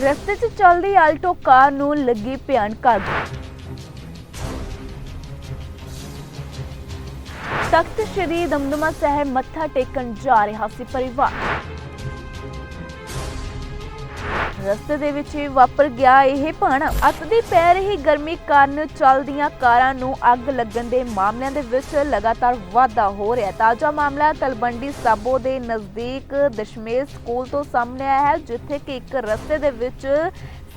ਰਸਤੇ 'ਚ ਚੱਲਦੀ ਆਲਟੋ ਕਾਰ ਨੂੰ ਲੱਗੀ ਭਿਆਨਕ ਅੱਗ। ਤਖਤ ਸ਼੍ਰੀ ਦਮਦਮਾ ਸਾਹਿਬ ਮੱਥਾ ਟੇਕਣ ਜਾ ਰਿਹਾ ਸੀ ਪਰਿਵਾਰ। ਰਸਤੇ ਦੇ ਵਿੱਚ ਹੀ ਵਾਪਰ ਗਿਆ ਇਹ ਭਾਣਾ। ਅੱਤ ਪੈ ਰਹੀ ਗਰਮੀ ਕਾਰਨ ਚੱਲਦੀਆਂ ਕਾਰਾਂ ਨੂੰ ਅੱਗ ਲੱਗਣ ਦੇ ਮਾਮਲਿਆਂ ਦੇ ਵਿੱਚ ਲਗਾਤਾਰ ਵਾਧਾ ਹੋ ਰਿਹਾ। ਤਾਜ਼ਾ ਮਾਮਲਾ ਤਲਵੰਡੀ ਸਾਬੋ ਦੇ ਨਜ਼ਦੀਕ ਦਸ਼ਮੇਸ਼ ਸਕੂਲ ਤੋਂ ਸਾਹਮਣੇ ਆਇਆ ਹੈ, ਜਿੱਥੇ ਕਿ ਇੱਕ ਰਸਤੇ ਦੇ ਵਿੱਚ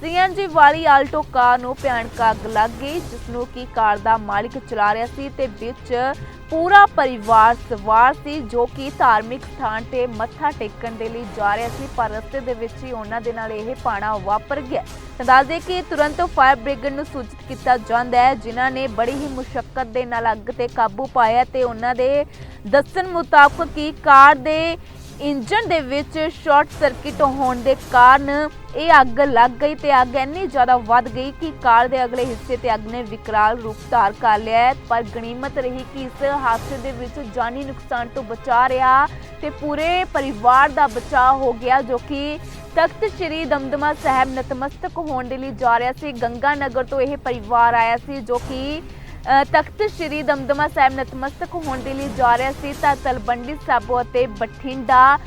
ਸੀਐਨਜੀ ਵਾਲੀ ਆਲਟੋ ਕਾਰ ਨੂੰ ਭਿਆਨਕ ਅੱਗ ਲੱਗ ਗਈ ਜਿਸ ਨੂੰ ਕਿ ਕਾਰ ਦਾ ਮਾਲਕ ਚਲਾ ਰਿਹਾ ਸੀ ਤੇ ਵਿੱਚ ਪੂਰਾ ਪਰਿਵਾਰ ਸਵਾਰ ਸੀ, ਜੋ ਕਿ ਧਾਰਮਿਕ ਸਥਾਨ ਤੇ ਮੱਥਾ ਟੇਕਣ ਦੇ ਲਈ ਜਾ ਰਿਹਾ ਸੀ, ਪਰ ਰਸਤੇ ਦੇ ਵਿੱਚ ਹੀ ਉਹਨਾਂ ਦੇ ਨਾਲ ਇਹ ਪਾਣਾ ਵਾਪਰ ਗਿਆ। ਦੱਸਦੇ ਕਿ ਤੁਰੰਤ ਫਾਇਰ ਬ੍ਰਿਗੇਡ ਨੂੰ ਸੂਚਿਤ ਕੀਤਾ ਜਾਂਦਾ ਹੈ, ਜਿਨ੍ਹਾਂ ਨੇ ਬੜੀ ਹੀ ਮੁਸ਼ਕਲ ਦੇ ਨਾਲ ਅੱਗ ਤੇ ਕਾਬੂ ਪਾਇਆ ਤੇ ਉਹਨਾਂ ਦੇ ਦੱਸਣ ਮੁਤਾਬਕ ਕਿ ਕਾਰ ਦੇ ਇੰਜਨ ਦੇ ਵਿੱਚ ਸ਼ਾਰਟ ਸਰਕਟ ਹੋਣ ਦੇ ਕਾਰਨ ਇਹ ਅੱਗ ਲੱਗ ਗਈ ਤੇ ਅੱਗ ਇੰਨੀ ਜ਼ਿਆਦਾ ਵੱਧ ਗਈ ਕਿ ਕਾਰ ਦੇ ਅਗਲੇ ਹਿੱਸੇ ਤੇ ਅੱਗ ਨੇ ਵਿਕਰਾਲ ਰੂਪ ਧਾਰ ਕਰ ਲਿਆ ਹੈ। ਪਰ ਗਣੀਮਤ ਰਹੀ ਕਿ ਇਸ ਹਾਦਸੇ ਦੇ ਵਿੱਚ ਜਾਨੀ ਨੁਕਸਾਨ ਤੋਂ ਬਚਾ ਰਿਹਾ ਤੇ ਪੂਰੇ ਪਰਿਵਾਰ ਦਾ ਬਚਾਅ ਹੋ ਗਿਆ ਜੋ ਕਿ ਤਖਤ ਸ੍ਰੀ ਦਮਦਮਾ ਸਾਹਿਬ ਨਤਮਸਤਕ ਹੋਣ ਦੇ ਲਈ ਜਾ ਰਿਹਾ ਸੀ ਗੰਗਾ ਨਗਰ ਤੋਂ ਇਹ ਪਰਿਵਾਰ ਆਇਆ ਸੀ ਜੋ ਕਿ ਤਖਤ ਸ੍ਰੀ ਦਮਦਮਾ ਸਾਹਿਬ ਨਤਮਸਤਕ ਹੋਣ ਦੇ ਲਈ ਜਾ ਰਿਹਾ ਸੀ ਤਾਂ ਤਲਵੰਡੀ ਸਾਬੋ ਅਤੇ ਬਠਿੰਡਾ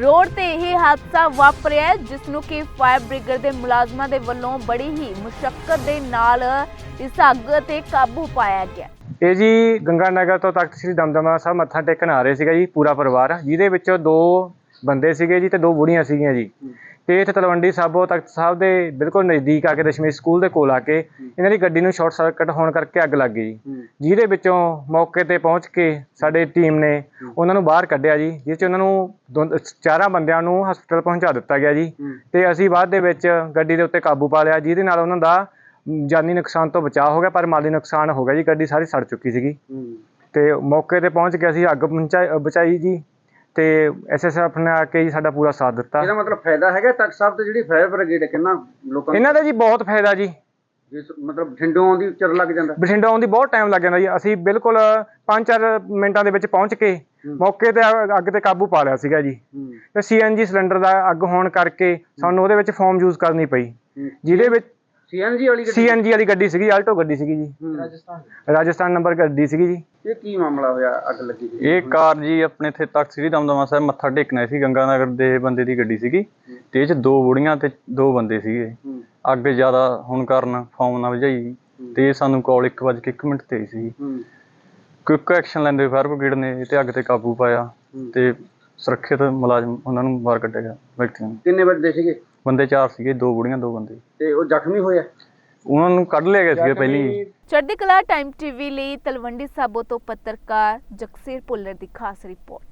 ਰੋਡ ਤੇ ਇਹ ਹਾਦਸਾ ਵਾਪਰਿਆ ਹੈ, ਜਿਸ ਨੂੰ ਕਿ ਫਾਇਰ ਬ੍ਰਿਗੇਡ ਦੇ ਮੁਲਾਜ਼ਮਾਂ ਦੇ ਵੱਲੋਂ ਬੜੀ ਹੀ ਮੁਸ਼ਕਲ ਦੇ ਨਾਲ ਇਸ ਅੱਗ ਤੇ ਕਾਬੂ ਪਾਇਆ ਗਿਆ। ਇਹ ਜੀ ਗੰਗਾ ਨਗਰ ਤੋਂ ਤਖਤ ਸ੍ਰੀ ਦਮਦਮਾ ਸਾਹਿਬ ਮੱਥਾ ਟੇਕਣ ਆ ਰਹੇ ਸੀਗਾ ਜੀ ਪੂਰਾ ਪਰਿਵਾਰ ਜਿਹਦੇ ਵਿੱਚੋਂ ਦੋ ਬੰਦੇ ਸੀਗੇ ਜੀ ਤੇ ਦੋ ਬੁੜੀਆਂ ਸੀਗੀਆਂ ਜੀ। ਤੇ ਇੱਥੇ ਤਲਵੰਡੀ ਸਾਬੋ ਤਖਤ ਸਾਹਿਬ ਦੇ ਬਿਲਕੁਲ ਨਜ਼ਦੀਕ ਆ ਕੇ ਦਸ਼ਮੇਸ਼ ਸਕੂਲ ਦੇ ਕੋਲ ਆ ਕੇ ਇਹਨਾਂ ਦੀ ਗੱਡੀ ਨੂੰ ਸ਼ਾਰਟ ਸਰਕਟ ਹੋਣ ਕਰਕੇ ਅੱਗ ਲੱਗ ਗਈ ਜੀ। ਜਿਹਦੇ ਵਿੱਚੋਂ ਮੌਕੇ ਤੇ ਪਹੁੰਚ ਕੇ ਸਾਡੇ ਟੀਮ ਨੇ ਉਹਨਾਂ ਨੂੰ ਬਾਹਰ ਕੱਢਿਆ ਜੀ ਜਿਸ ਚ ਉਹਨਾਂ ਨੂੰ ਚਾਰਾਂ ਬੰਦਿਆਂ ਨੂੰ ਹਸਪਤਾਲ ਪਹੁੰਚਾ ਦਿੱਤਾ ਗਿਆ ਜੀ। ਤੇ ਅਸੀਂ ਬਾਅਦ ਦੇ ਵਿੱਚ ਗੱਡੀ ਦੇ ਉੱਤੇ ਕਾਬੂ ਪਾ ਲਿਆ ਜਿਹਦੇ ਨਾਲ ਉਹਨਾਂ ਦਾ ਜਾਨੀ ਨੁਕਸਾਨ ਤੋਂ ਬਚਾਅ ਹੋ ਗਿਆ ਪਰ ਮਾਲੀ ਨੁਕਸਾਨ ਹੋ ਗਿਆ ਜੀ ਗੱਡੀ ਸਾਰੀ ਸੜ ਚੁੱਕੀ ਸੀਗੀ। ਤੇ ਮੌਕੇ ਤੇ ਪਹੁੰਚ ਕੇ ਅਸੀਂ ਅੱਗ ਬਚਾਈ ਜੀ। ਤੇ ਐਸਐਸਐਫ ਨੇ ਆ ਕੇ ਜੀ ਸਾਡਾ ਪੂਰਾ ਸਾਥ ਦਿੱਤਾ। ਇਹਦਾ ਮਤਲਬ ਫਾਇਦਾ ਹੈਗਾ ਤਖਤ ਸਾਹਿਬ ਤੇ ਜਿਹੜੀ ਫਾਇਰ ਬ੍ਰਿਗੇਡ ਹੈ ਕਿੰਨਾ ਲੋਕਾਂ ਨੂੰ? ਇਹਨਾਂ ਦਾ ਜੀ ਬਹੁਤ ਫਾਇਦਾ ਜੀ। ਜਿਸ ਮਤਲਬ ਠੰਡੋਂ ਆਉਂਦੀ ਚਿਰ ਲੱਗ ਜਾਂਦਾ। ਬਠਿੰਡਾ ਆਉਣ ਦੀ ਬਹੁਤ ਟਾਈਮ ਲੱਗ ਜਾਂਦਾ ਜੀ। ਅਸੀਂ ਬਿਲਕੁਲ 5-4 ਮਿੰਟਾਂ ਦੇ ਵਿੱਚ ਪਹੁੰਚ ਕੇ ਮੌਕੇ ਤੇ ਅੱਗ- ਤੇ ਕਾਬੂ ਪਾ ਲਿਆ ਸੀਗਾ ਜੀ। ਤੇ ਸੀਐਨਜੀ ਸਿਲੰਡਰ ਦਾ ਅੱਗ ਹੋਣ ਕਰਕੇ ਸਾਨੂੰ ਉਹਦੇ ਵਿੱਚ ਫੋਮ ਯੂਜ਼ ਕਰਨੀ ਪਈ। ਜਿਹਦੇ ਵਿੱਚ ਸੀਐਨਜੀ ਵਾਲੀ ਗੱਡੀ? ਸੀਐਨਜੀ ਵਾਲੀ ਗੱਡੀ ਸੀਗੀ ਆਲਟੋ ਗੱਡੀ ਸੀਗੀ ਜੀ। ਹੂੰ। ਰਾਜਸਥਾਨ ਨੰਬਰ ਗੱਡੀ ਸੀਗੀ ਜੀ। ਇਹ ਕੀ ਮਾਮਲਾ ਹੋਇਆ ਅੱਗ ਲੱਗੀ ਸੀ? ਇਹ ਕਾਰ ਜੀ ਆਪਣੇ ਇੱਥੇ ਤਖਤ ਸ੍ਰੀ ਦਮਦਮਾ ਸਾਹਿਬ ਮੱਥਾ ਟੇਕਣਾ ਸੀ ਗੰਗਾ ਨਗਰ ਦੇ ਬੰਦੇ ਦੀ ਗੱਡੀ ਸੀਗੀ। ਤੇ ਇਹ ਚ ਦੋ ਬੁੜੀਆਂ ਤੇ ਦੋ ਬੰਦੇ ਸੀਗੇ। ਅੱਗ ਜ਼ਿਆਦਾ ਹੋਣ ਕਾਰਨ ਫੋਮ ਨਾ ਵਜਾਈ ਤੇ ਸਾਨੂੰ ਕਾਲ 1:01 ਮਿੰਟ ਤੇ ਆਈ ਸੀ ਹੂੰ। ਕੁਇਕ ਐਕਸ਼ਨ ਲੈਂਦੇ ਫਾਇਰ ਬ੍ਰਿਗੇਡ ਨੇ ਤੇ ਅੱਗ ਤੇ ਕਾਬੂ ਪਾਇਆ। ਤੇ ਸੁਰੱਖਿਅਤ ਮੁਲਾਜ਼ਮ ਉਹਨਾਂ ਨੂੰ ਬਾਹਰ ਕੱਢਿਆ ਗਿਆ ਵਿਅਕਤੀਆਂ ਨੂੰ। ਕਿੰਨੇ ਬੰਦੇ ਸੀਗੇ? ਬੰਦੇ ਚਾਰ ਸੀਗੇ ਦੋ ਬੁੜੀਆਂ ਦੋ ਬੰਦੇ। ਤੇ ਉਹ ਜ਼ਖਮੀ ਹੋਇਆ ਉਹਨਾਂ ਨੂੰ ਕੱਢ ਲਿਆ ਗਿਆ ਸੀਗਾ ਪਹਿਲੀ। ਚੜ੍ਹਦੀ ਕਲਾ ਟਾਈਮ ਟੀਵੀ ਲਈ ਤਲਵੰਡੀ ਸਾਬੋ ਤੋਂ ਪੱਤਰਕਾਰ ਜਗਸੀਰ ਭੁੱਲਰ ਦੀ ਖਾਸ ਰਿਪੋਰਟ।